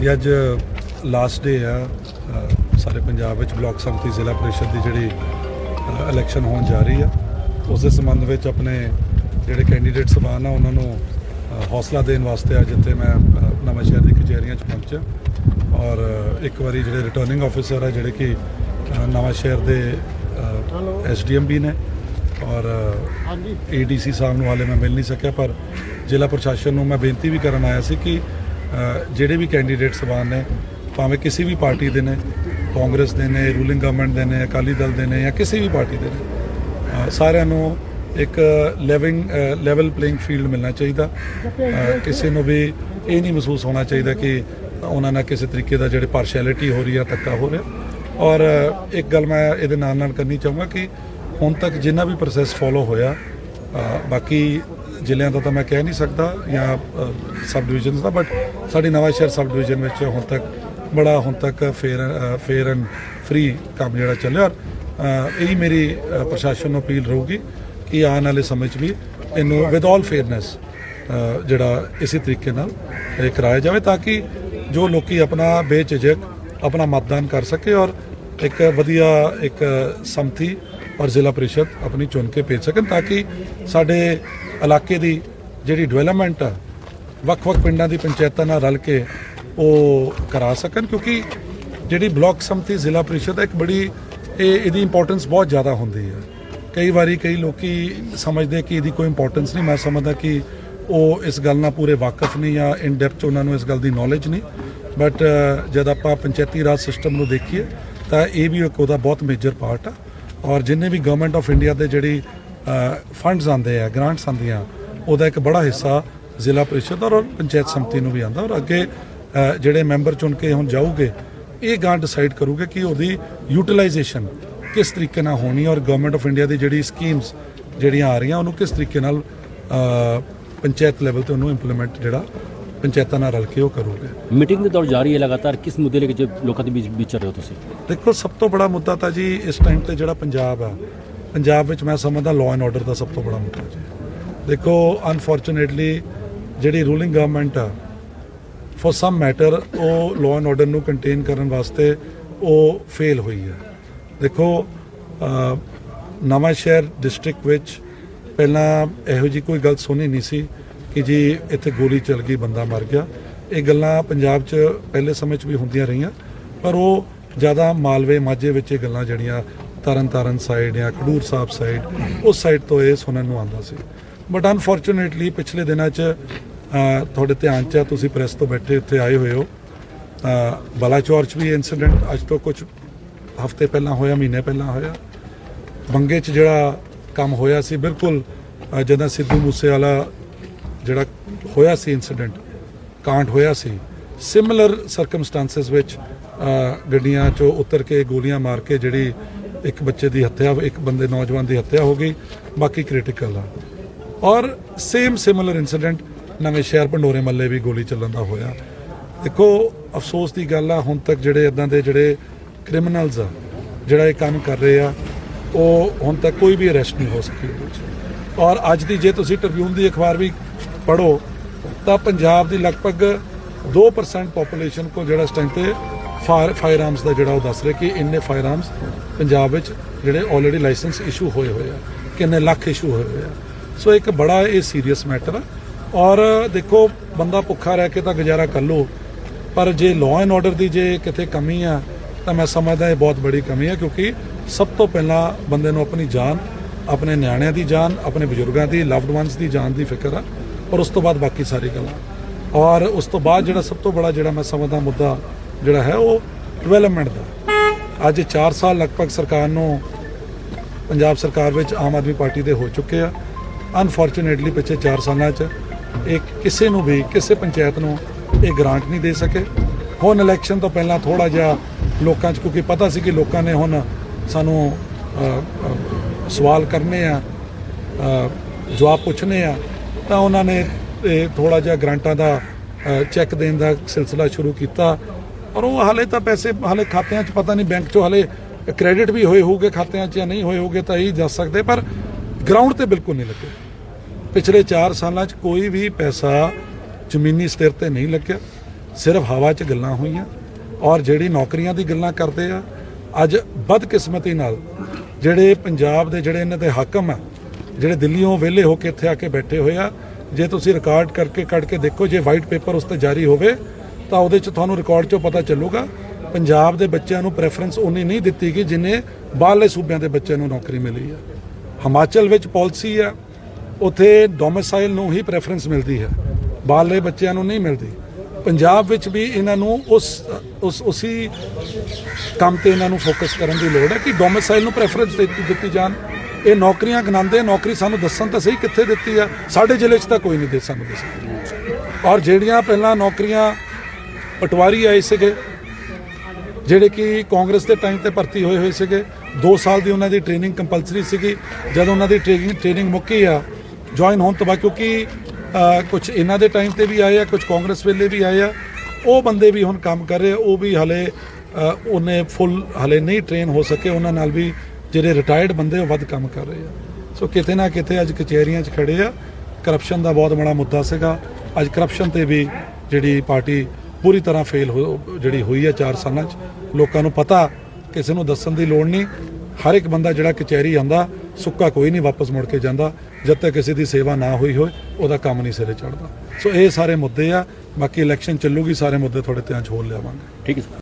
ਜੀ ਅੱਜ last day ਆ ਸਾਰੇ ਪੰਜਾਬ ਵਿੱਚ ਬਲਾਕ ਸੰਮਤੀ ਜ਼ਿਲ੍ਹਾ ਪਰਿਸ਼ਦ ਦੀ ਜਿਹੜੀ ਇਲੈਕਸ਼ਨ ਹੋਣ ਜਾ ਰਹੀ ਆ। ਉਸ ਦੇ ਸੰਬੰਧ ਵਿੱਚ ਆਪਣੇ ਜਿਹੜੇ ਕੈਂਡੀਡੇਟ ਸਬਾਨ ਆ ਉਹਨਾਂ ਨੂੰ ਹੌਸਲਾ ਦੇਣ ਵਾਸਤੇ ਅੱਜ ਇੱਥੇ ਮੈਂ ਨਵਾਂ ਸ਼ਹਿਰ ਦੀ ਕਚਹਿਰੀਆਂ 'ਚ ਪਹੁੰਚਿਆ। ਔਰ ਇੱਕ ਵਾਰੀ ਜਿਹੜੇ ਰਿਟਰਨਿੰਗ ਆਫੀਸਰ ਆ ਜਿਹੜੇ ਕਿ ਨਵਾਂ ਸ਼ਹਿਰ ਦੇ ਐਸਡੀਐਮ ਵੀ ਨੇ। ਔਰ ਏਡੀਸੀ ਸਾਹਿਬ ਨੂੰ ਹਾਲੇ ਮੈਂ ਮਿਲ ਨਹੀਂ ਸਕਿਆ ਪਰ ਜ਼ਿਲ੍ਹਾ ਪ੍ਰਸ਼ਾਸਨ ਨੂੰ ਮੈਂ ਬੇਨਤੀ ਵੀ ਕਰਨ ਆਇਆ ਸੀ ਕਿ ਜਿਹੜੇ ਵੀ ਕੈਂਡੀਡੇਟ ਸਬਾਨ ਨੇ, ਭਾਵੇਂ ਕਿਸੇ ਵੀ ਪਾਰਟੀ ਦੇ ਨੇ, ਕਾਂਗਰਸ ਦੇ ਨੇ ਰੂਲਿੰਗ ਗਵਰਨਮੈਂਟ ਦੇ ਨੇ, ਅਕਾਲੀ ਦਲ ਦੇ ਨੇ ਜਾਂ ਕਿਸੇ ਵੀ ਪਾਰਟੀ ਦੇ ਨੇ ਸਾਰਿਆਂ ਨੂੰ ਇੱਕ ਲੈਵਿੰਗ ਲੈਵਲ ਪਲੇਇੰਗ ਫੀਲਡ ਮਿਲਣਾ ਚਾਹੀਦਾ। ਕਿਸੇ ਨੂੰ ਵੀ ਇਹ ਨਹੀਂ ਮਹਿਸੂਸ ਹੋਣਾ ਚਾਹੀਦਾ ਕਿ ਉਹਨਾਂ ਨਾਲ ਕਿਸੇ ਤਰੀਕੇ ਦਾ ਜਿਹੜੇ ਪਾਰਸ਼ੈਲਿਟੀ ਹੋ ਰਹੀ ਆ, ਧੱਕਾ ਹੋ ਰਿਹਾ। ਔਰ ਇੱਕ ਗੱਲ ਮੈਂ ਇਹਦੇ ਨਾਲ ਨਾਲ ਕਰਨੀ ਚਾਹੂੰਗਾ ਕਿ ਹੁਣ ਤੱਕ ਜਿੰਨਾ ਵੀ ਪ੍ਰੋਸੈਸ ਫੋਲੋ ਹੋਇਆ ਬਾਕੀ ਜ਼ਿਲ੍ਹਿਆਂ ਦਾ ਤਾਂ ਮੈਂ ਕਹਿ ਨਹੀਂ ਸਕਦਾ ਜਾਂ ਸਬ ਡਿਵੀਜ਼ਨਸ ਦਾ ਬਟ ਸਾਡੀ ਨਵਾਂ ਸ਼ਹਿਰ ਸਬ ਡਿਵੀਜ਼ਨ ਵਿੱਚ ਹੁਣ ਤੱਕ ਬੜਾ ਹੁਣ ਤੱਕ ਫੇਅਰ ਫੇਅਰ ਐਂਡ ਫ੍ਰੀ ਕੰਮ ਜਿਹੜਾ ਚੱਲਿਆ ਔਰ ਇਹੀ ਮੇਰੀ ਪ੍ਰਸ਼ਾਸਨ ਨੂੰ ਅਪੀਲ ਰਹੂਗੀ ਕਿ ਆਉਣ ਵਾਲੇ ਸਮੇਂ 'ਚ ਵੀ ਇਹਨੂੰ ਵਿਦ ਆਲ ਫੇਅਰਨੈਸ ਜਿਹੜਾ ਇਸੇ ਤਰੀਕੇ ਨਾਲ ਇਹ ਕਰਾਇਆ ਜਾਵੇ ਤਾਂ ਕਿ ਜੋ ਲੋਕੀ ਆਪਣਾ ਬੇਝਿਜਕ ਆਪਣਾ ਮਤਦਾਨ ਕਰ ਸਕੇ ਔਰ ਇੱਕ ਵਧੀਆ ਇੱਕ ਸੰਮਤੀ ਔਰ ਜ਼ਿਲ੍ਹਾ ਪ੍ਰੀਸ਼ਦ ਆਪਣੀ ਚੁਣ ਕੇ ਭੇਜ ਸਕਣ ਤਾਂ ਕਿ ਸਾਡੇ ਇਲਾਕੇ ਦੀ ਜਿਹੜੀ ਡਿਵੈਲਪਮੈਂਟ ਆ, ਵੱਖ-ਵੱਖ ਪਿੰਡਾਂ ਦੀ ਪੰਚਾਇਤਾਂ ਨਾਲ ਰਲ ਕੇ ਉਹ ਕਰਾ ਸਕਣ ਕਿਉਂਕਿ ਜਿਹੜੀ ਬਲਾਕ ਸਮਤੀ ਜ਼ਿਲ੍ਹਾ ਪ੍ਰੀਸ਼ਦ ਇੱਕ ਬੜੀ ਇਹ, ਇਹਦੀ ਇੰਪੋਰਟੈਂਸ ਬਹੁਤ ਜ਼ਿਆਦਾ ਹੁੰਦੀ ਹੈ ਕਈ ਵਾਰੀ ਕਈ ਲੋਕੀ ਸਮਝਦੇ ਕਿ ਇਹਦੀ ਕੋਈ ਇੰਪੋਰਟੈਂਸ ਨਹੀਂ। ਮੈਂ ਸਮਝਦਾ ਕਿ ਉਹ ਇਸ ਗੱਲ ਨਾਲ ਪੂਰੇ ਵਾਕਿਫ ਨਹੀਂ ਜਾਂ ਇਨ ਡੈਪਥ ਉਹਨਾਂ ਨੂੰ ਇਸ ਗੱਲ ਦੀ ਨੌਲੇਜ ਨਹੀਂ। ਬਟ ਜਦ ਆਪਾਂ ਪੰਚਾਇਤੀ ਰਾਜ ਸਿਸਟਮ ਨੂੰ ਦੇਖੀਏ ਤਾਂ ਇਹ ਵੀ ਇੱਕ ਉਹਦਾ ਬਹੁਤ ਮੇਜਰ ਪਾਰਟ ਆ। ਔਰ ਜਿੰਨੇ ਵੀ ਗਵਰਨਮੈਂਟ ਆਫ ਇੰਡੀਆ ਦੇ ਜਿਹੜੀ ਫੰਡਸ ਆਉਂਦੇ ਆ ਗ੍ਰਾਂਟਸ ਆਉਂਦੀਆਂ, ਉਹਦਾ ਇੱਕ ਬੜਾ ਹਿੱਸਾ ਜ਼ਿਲ੍ਹਾ ਪ੍ਰੀਸ਼ਦ ਔਰ ਪੰਚਾਇਤ ਸਮਿਤੀ ਨੂੰ ਵੀ ਆਉਂਦਾ। ਔਰ ਅੱਗੇ ਜਿਹੜੇ ਮੈਂਬਰ ਚੁਣ ਕੇ ਹੁਣ ਜਾਊਗੇ, ਇਹ ਗਾਂ ਡਿਸਾਈਡ ਕਰੂਗੇ ਕਿ ਉਹਦੀ ਯੂਟਿਲਾਈਜੇਸ਼ਨ ਕਿਸ ਤਰੀਕੇ ਨਾਲ ਹੋਣੀ ਔਰ ਗਵਰਨਮੈਂਟ ਆਫ ਇੰਡੀਆ ਦੀ ਜਿਹੜੀ ਸਕੀਮਸ ਜਿਹੜੀਆਂ ਆ ਰਹੀਆਂ, ਉਹਨੂੰ ਕਿਸ ਤਰੀਕੇ ਨਾਲ ਪੰਚਾਇਤ ਲੈਵਲ ਤੇ ਉਹਨੂੰ ਇੰਪਲੀਮੈਂਟ ਜਿਹੜਾ ਪੰਚਾਇਤਾਂ ਨਾਲ ਰਲ ਕੇ ਉਹ ਕਰੂਗੇ। ਮੀਟਿੰਗ ਦੇ ਦੌਰ ਜਾਰੀ ਹੈ ਲਗਾਤਾਰ। ਕਿਸ ਮੁੱਦੇ ਲੈ ਕੇ ਲੋਕਾਂ ਦੇ ਵਿੱਚ ਵਿਚਰ ਰਹੇ ਹੋ ਤੁਸੀਂ? ਦੇਖੋ ਸਭ ਤੋਂ ਬੜਾ ਮੁੱਦਾ ਤਾਂ ਜੀ ਇਸ ਟਾਈਮ ਤੇ ਜਿਹੜਾ ਪੰਜਾਬ ਆ। ਪੰਜਾਬ ਵਿੱਚ ਮੈਂ ਸਮਝਦਾ ਲਾਅ ਐਂਡ ਆਰਡਰ ਦਾ ਸਭ ਤੋਂ ਬੜਾ ਮੁੱਦਾ ਜੀ। ਦੇਖੋ ਅਨਫੋਰਚੂਨੇਟਲੀ ਜਿਹੜੀ ਰੂਲਿੰਗ ਗਵਰਨਮੈਂਟ ਆ ਫॉर ਸਮ ਮੈਟਰ ਉਹ ਲਾਅ ਐਂਡ ਆਰਡਰ ਨੂੰ ਕੰਟੇਨ ਕਰਨ ਵਾਸਤੇ ਉਹ ਫੇਲ ਹੋਈ ਹੈ। ਦੇਖੋ ਨਵਾਂ ਸ਼ਹਿਰ ਡਿਸਟ੍ਰਿਕਟ ਵਿੱਚ ਪਹਿਲਾਂ ਇਹੋ ਜੀ ਕੋਈ ਗੱਲ ਸੁਣੀ ਨਹੀਂ ਸੀ। ਕਿ ਜੀ ਇੱਥੇ ਗੋਲੀ ਚੱਲ ਗਈ ਬੰਦਾ ਮਰ ਗਿਆ। ਇਹ ਗੱਲਾਂ ਪੰਜਾਬ 'ਚ ਪਹਿਲੇ ਸਮੇਂ 'ਚ ਵੀ ਹੁੰਦੀਆਂ ਰਹੀਆਂ ਪਰ ਉਹ ਜ਼ਿਆਦਾ ਮਾਲਵੇ ਮਾਝੇ ਵਿੱਚ ਇਹ ਗੱਲਾਂ ਜਿਹੜੀਆਂ ਤਰਨ ਤਾਰਨ ਸਾਈਡ ਜਾਂ ਖਡੂਰ ਸਾਹਿਬ ਸਾਈਡ ਉਸ ਸਾਈਡ ਤੋਂ ਇਹ ਸੁਣਨ ਨੂੰ ਆਉਂਦਾ ਸੀ। ਬਟ ਅਨਫੋਰਚੂਨੇਟਲੀ ਪਿਛਲੇ ਦਿਨਾਂ 'ਚ ਤੁਹਾਡੇ ਧਿਆਨ 'ਚ ਆ, ਤੁਸੀਂ ਪ੍ਰੈਸ ਤੋਂ ਬੈਠੇ ਉੱਥੇ ਆਏ ਹੋਏ ਹੋ। ਬਲਾਚੌਰ 'ਚ ਵੀ ਇਨਸੀਡੈਂਟ ਅੱਜ ਤੋਂ ਕੁਝ ਹਫ਼ਤੇ ਪਹਿਲਾਂ ਹੋਇਆ ਮਹੀਨੇ ਪਹਿਲਾਂ ਹੋਇਆ। ਬੰਗੇ 'ਚ ਜਿਹੜਾ ਕੰਮ ਹੋਇਆ ਸੀ ਬਿਲਕੁਲ ਅ, ਜਦੋਂ ਸਿੱਧੂ ਮੂਸੇਵਾਲਾ ਜਿਹੜਾ ਹੋਇਆ ਸੀ ਇਨਸੀਡੈਂਟ ਕਾਂਡ ਹੋਇਆ ਸੀ ਸਿਮਿਲਰ ਸਰਕਮਸਟੈਂਸਸ ਵਿੱਚ ਗੱਡੀਆਂ 'ਚੋਂ ਉਤਰ ਕੇ ਗੋਲੀਆਂ ਮਾਰ ਕੇ ਜਿਹੜੀ ਇੱਕ ਬੱਚੇ ਦੀ ਹੱਤਿਆ, ਇੱਕ ਬੰਦੇ, ਨੌਜਵਾਨ ਦੀ ਹੱਤਿਆ ਹੋ ਗਈ, ਬਾਕੀ ਕ੍ਰਿਟੀਕਲ ਆ। ਔਰ ਸੇਮ ਸਿਮਿਲਰ ਇਨਸੀਡੈਂਟ ਨਵੇਂ ਸ਼ਹਿਰ ਪੰਡੋਰੇ ਮੱਲੇ ਵੀ ਗੋਲੀ ਚੱਲਣ ਦਾ ਹੋਇਆ। ਦੇਖੋ, ਅਫਸੋਸ ਦੀ ਗੱਲ ਆ, ਹੁਣ ਤੱਕ ਜਿਹੜੇ ਇਦਾਂ ਦੇ ਜਿਹੜੇ ਕ੍ਰਿਮੀਨਲਸ ਆ, ਜਿਹੜਾ ਇਹ ਕੰਮ ਕਰ ਰਹੇ ਆ, ਉਹ ਹੁਣ ਤੱਕ ਕੋਈ ਵੀ ਅਰੈਸਟ ਨਹੀਂ ਹੋ ਸਕੀ। ਉਹਦੇ ਵਿੱਚ ਔਰ ਅੱਜ ਦੀ ਜੇ ਤੁਸੀਂ ਟ੍ਰਿਬਿਊਨ ਦੀ ਅਖਬਾਰ ਵੀ ਪੜੋ ਤਾਂ ਪੰਜਾਬ ਦੀ ਲਗਭਗ 2% ਪੋਪੂਲੇਸ਼ਨ ਕੋ ਜਿਹੜਾ ਇਸ ਟਾਈਮ ਤੇ ਫਾਇਰ ਫਾਇਰ ਆਰਮਸ ਦਾ ਜਿਹੜਾ ਉਹ ਦੱਸ ਰਿਹਾ ਕਿ ਇੰਨੇ ਫਾਇਰ ਆਰਮਸ ਪੰਜਾਬ ਵਿੱਚ ਜਿਹੜੇ ਆਲਰੇਡੀ ਲਾਇਸੈਂਸ ਇਸ਼ੂ ਹੋਏ ਹੋਏ ਆ, ਕਿੰਨੇ ਲੱਖ ਇਸ਼ੂ ਹੋਏ ਹੋਏ ਆ। ਸੋ ਇੱਕ ਬੜਾ ਇਹ ਸੀਰੀਅਸ ਮੈਟਰ ਆ। ਔਰ ਦੇਖੋ, ਬੰਦਾ ਭੁੱਖਾ ਰਹਿ ਕੇ ਤਾਂ ਗੁਜ਼ਾਰਾ ਕਰ ਲੋ ਪਰ ਜੇ ਲਾਅ ਐਂਡ ਆਰਡਰ ਦੀ ਜੇ ਕਿਤੇ ਕਮੀ ਆ, ਤਾਂ ਮੈਂ ਸਮਝਦਾ ਇਹ ਬਹੁਤ ਬੜੀ ਕਮੀ ਆ, ਕਿਉਂਕਿ ਸਭ ਤੋਂ ਪਹਿਲਾਂ ਬੰਦੇ ਨੂੰ ਆਪਣੀ ਜਾਨ, ਆਪਣੇ ਨਿਆਣਿਆਂ ਦੀ ਜਾਨ, ਆਪਣੇ ਬਜ਼ੁਰਗਾਂ ਦੀ ਲਵਡ ਵਨਸ ਦੀ ਜਾਨ ਦੀ ਫਿਕਰ ਆ। ਔਰ ਉਸ ਤੋਂ ਬਾਅਦ ਬਾਕੀ ਸਾਰੀ ਗੱਲਾਂ। ਔਰ ਉਸ ਤੋਂ ਬਾਅਦ ਜਿਹੜਾ ਸਭ ਤੋਂ ਬੜਾ ਜਿਹੜਾ ਮੈਂ ਸਮਝਦਾ ਮੁੱਦਾ ਜਿਹੜਾ ਹੈ, ਉਹ ਡਿਵੈਲਪਮੈਂਟ ਦਾ। ਅੱਜ 4 ਸਾਲ ਲਗਭਗ ਸਰਕਾਰ ਨੂੰ ਪੰਜਾਬ ਸਰਕਾਰ ਵਿੱਚ ਆਮ ਆਦਮੀ ਪਾਰਟੀ ਦੇ ਹੋ ਚੁੱਕੇ ਆ। ਅਨਫੋਰਚੂਨੇਟਲੀ ਪਿਛਲੇ 4 ਸਾਲਾਂ 'ਚ ਇਹ ਕਿਸੇ ਨੂੰ ਵੀ, ਕਿਸੇ ਪੰਚਾਇਤ ਨੂੰ ਇਹ ਗ੍ਰਾਂਟ ਨਹੀਂ ਦੇ ਸਕੇ। ਹੁਣ ਇਲੈਕਸ਼ਨ ਤੋਂ ਪਹਿਲਾਂ ਥੋੜਾ ਜਿਹਾ ਲੋਕਾਂ 'ਚ, ਕਿਉਂਕਿ ਪਤਾ ਸੀ ਕਿ ਲੋਕਾਂ ਨੇ ਹੁਣ ਸਾਨੂੰ ਸਵਾਲ ਕਰਨੇ ਆ ਜਵਾਬ ਪੁੱਛਣੇ ਆ। ਤਾਂ ਉਹਨਾਂ ਨੇ, ਇਹ ਥੋੜਾ ਜਿਹਾ ਗ੍ਰਾਂਟਾਂ ਦਾ ਚੈੱਕ ਦੇਣ ਦਾ ਸਿਲਸਿਲਾ ਸ਼ੁਰੂ ਕੀਤਾ। ਔਰ ਉਹ ਹਾਲੇ ਤਾਂ ਪੈਸੇ, ਹਾਲੇ ਖਾਤਿਆਂ 'ਚ ਪਤਾ ਨਹੀਂ ਬੈਂਕ 'ਚੋਂ ਹਾਲੇ ਕ੍ਰੈਡਿਟ ਵੀ ਹੋਏ ਹੋਊਗੇ ਖਾਤਿਆਂ 'ਚ ਜਾਂ ਨਹੀਂ ਹੋਏ ਹੋਊਗੇ ਤਾਂ ਇਹ ਦੱਸ ਸਕਦੇ, ਪਰ ਗਰਾਊਂਡ ਤੇ ਬਿਲਕੁਲ ਨਹੀਂ ਲੱਗੇ। ਪਿਛਲੇ 4 ਸਾਲਾਂ 'ਚ ਕੋਈ ਵੀ ਪੈਸਾ ਜ਼ਮੀਨੀ ਸਤਰ ਤੇ ਨਹੀਂ ਲੱਗਿਆ। ਸਿਰਫ ਹਵਾ 'ਚ ਗੱਲਾਂ ਹੋਈਆਂ ਔਰ ਜਿਹੜੀ ਨੌਕਰੀਆਂ ਦੀ ਗੱਲਾਂ ਕਰਦੇ ਆ, ਅੱਜ ਬਦਕਿਸਮਤੀ ਨਾਲ ਜਿਹੜੇ ਪੰਜਾਬ ਦੇ ਜਿਹੜੇ ਇਹਨਾਂ ਦੇ ਹਾਕਮ ਆ ਜਿਹੜੇ ਦਿੱਲੀੋਂ ਵਿਹਲੇ ਹੋ ਕੇ ਇੱਥੇ ਆ ਕੇ ਬੈਠੇ ਹੋਏ ਆ, ਜੇ ਤੁਸੀਂ ਰਿਕਾਰਡ ਕਰਕੇ ਕੱਢ ਕੇ ਦੇਖੋ, ਜੇ ਵਾਈਟ ਪੇਪਰ ਉਸ ਤੇ ਜਾਰੀ ਹੋਵੇ, ਤਾਂ ਉਹਦੇ 'ਚ ਤੁਹਾਨੂੰ ਰਿਕਾਰਡ 'ਚੋਂ ਪਤਾ ਚੱਲੂਗਾ। ਪੰਜਾਬ ਦੇ ਬੱਚਿਆਂ ਨੂੰ ਪ੍ਰੈਫਰੈਂਸ ਉਨੀ ਨਹੀਂ ਦਿੱਤੀ ਗਈ ਜਿੰਨੇ ਬਾਹਰਲੇ ਸੂਬਿਆਂ ਦੇ ਬੱਚਿਆਂ ਨੂੰ ਨੌਕਰੀ ਮਿਲੀ ਹੈ ਹਿਮਾਚਲ ਵਿੱਚ ਪਾਲਿਸੀ ਹੈ ਉਥੇ ਡੋਮਿਸਾਈਲ ਨੂੰ ਹੀ ਪ੍ਰੈਫਰੈਂਸ ਮਿਲਦੀ ਹੈ। ਬਾਹਰਲੇ ਬੱਚਿਆਂ ਨੂੰ ਨਹੀਂ ਮਿਲਦੀ। ਪੰਜਾਬ ਵਿੱਚ ਵੀ ਇਹਨਾਂ ਨੂੰ ਉਸ ਉਸ, ਉਸੇ ਕੰਮ ਤੇ ਇਹਨਾਂ ਨੂੰ ਫੋਕਸ ਕਰਨ ਦੀ ਲੋੜ ਹੈ ਕਿ ਡੋਮਿਸਾਈਲ ਨੂੰ ਪ੍ਰੈਫਰੈਂਸ ਦਿੱਤੀ ਜਾਣ। ਇਹ ਨੌਕਰੀਆਂ ਗਨਾਉਂਦੇ ਨੌਕਰੀ ਸਾਨੂੰ ਦੱਸਣ ਤਾਂ ਸਹੀ ਕਿੱਥੇ ਦਿੱਤੀ ਆ? ਸਾਡੇ ਜ਼ਿਲ੍ਹੇ 'ਚ ਤਾਂ ਕੋਈ ਨਹੀਂ ਦੇ ਸਾਨੂੰ ਦੱਸ ਔਰ ਜਿਹੜੀਆਂ ਪਹਿਲਾਂ ਨੌਕਰੀਆਂ ਪਟਵਾਰੀ ਆਏ ਸੀਗੇ, ਜਿਹੜੇ ਕਿ ਕਾਂਗਰਸ ਦੇ ਟਾਈਮ ਤੇ ਭਰਤੀ ਹੋਏ ਹੋਏ ਸੀਗੇ 2 ਸਾਲ ਦੀ ਉਹਨਾਂ ਦੀ ਟ੍ਰੇਨਿੰਗ ਕੰਪਲਸਰੀ ਸੀਗੀ। ਜਦੋਂ ਉਹਨਾਂ ਦੀ ਟ੍ਰੇਨਿੰਗ ਟ੍ਰੇਨਿੰਗ ਮੁੱਕੀ ਆ, ਜੁਆਇਨ ਹੋਣ ਤੋਂ ਬਾਅਦ ਕਿਉਂਕਿ ਕੁਝ ਇਹਨਾਂ ਦੇ ਟਾਈਮ ਤੇ ਵੀ ਆਏ ਆ ਕੁਝ ਕਾਂਗਰਸ ਵੇਲੇ ਵੀ ਆਏ ਆ। ਉਹ ਬੰਦੇ ਵੀ ਹੁਣ ਕੰਮ ਕਰ ਰਹੇ ਉਹ ਵੀ ਹਲੇ ਉਹਨੇ ਫੁੱਲ ਹਲੇ ਨਹੀਂ ਟ੍ਰੇਨ ਹੋ ਸਕੇ, ਉਹਨਾਂ ਨਾਲ ਵੀ ਜਿਹੜੇ ਰਿਟਾਇਰਡ ਬੰਦੇ ਉਹ ਵੱਧ ਕੰਮ ਕਰ ਰਹੇ ਆ। ਸੋ ਕਿਤੇ ਨਾ ਕਿਤੇ ਅੱਜ ਕਚਹਿਰੀਆਂ 'ਚ ਖੜੇ ਆ। ਕਰਪਸ਼ਨ ਦਾ ਬਹੁਤ ਬੜਾ ਮੁੱਦਾ ਸੀਗਾ। ਅੱਜ ਕਰਪਸ਼ਨ ਤੇ ਵੀ ਜਿਹੜੀ ਪਾਰਟੀ ਪੂਰੀ ਤਰ੍ਹਾਂ ਫੇਲ ਜਿਹੜੀ ਹੋਈ ਆ 4 ਸਾਲਾਂ 'ਚ। ਲੋਕਾਂ ਨੂੰ ਪਤਾ, ਕਿਸੇ ਨੂੰ ਦੱਸਣ ਦੀ ਲੋੜ ਨਹੀਂ। ਹਰ ਇੱਕ ਬੰਦਾ ਜਿਹੜਾ ਕਚਹਿਰੀ ਆਂਦਾ, ਸੁੱਕਾ ਕੋਈ ਨਹੀਂ ਵਾਪਸ ਮੁੜ ਕੇ ਜਾਂਦਾ। ਜਦ ਤੱਕ ਕਿਸੇ ਦੀ ਸੇਵਾ ਨਾ ਹੋਈ ਹੋਏ, ਉਹਦਾ ਕੰਮ ਨਹੀਂ ਸਿਰੇ ਚੜਦਾ ਸੋ ਇਹ ਸਾਰੇ ਮੁੱਦੇ ਆ। ਬਾਕੀ ਇਲੈਕਸ਼ਨ ਚੱਲੂਗੀ, ਸਾਰੇ ਮੁੱਦੇ ਤੁਹਾਡੇ ਧਿਆਨ 'ਚ ਹੋਰ ਲਿਆਵਾਂਗੇ। ਠੀਕ ਹੈ